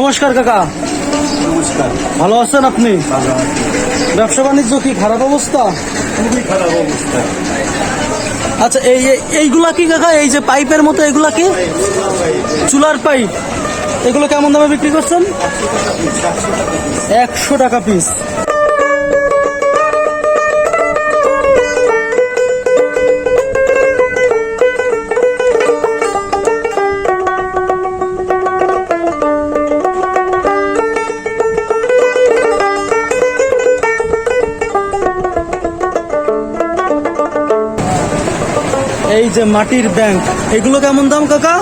নমস্কার কাকা। নমস্কার। ভালো আছেন আপনি? ব্যবসা বাণিজ্য কি খারাপ অবস্থা? খুবই খারাপ অবস্থা। আচ্ছা এই এই- এইগুলা কি কাকা? এই যে পাইপের মতো এগুলা কি? চুলার পাইপ। এগুলো কেমন দামে বিক্রি করছেন? একশো টাকা পিস। এই যে মাটির ব্যাংক এগুলো কেমন দাম কাকা?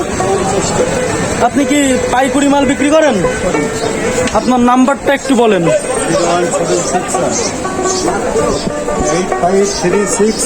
আপনি কি পাইকুড়ি মাল বিক্রি করেন? আপনার নাম্বারটা একটু বলেন। Eight five three six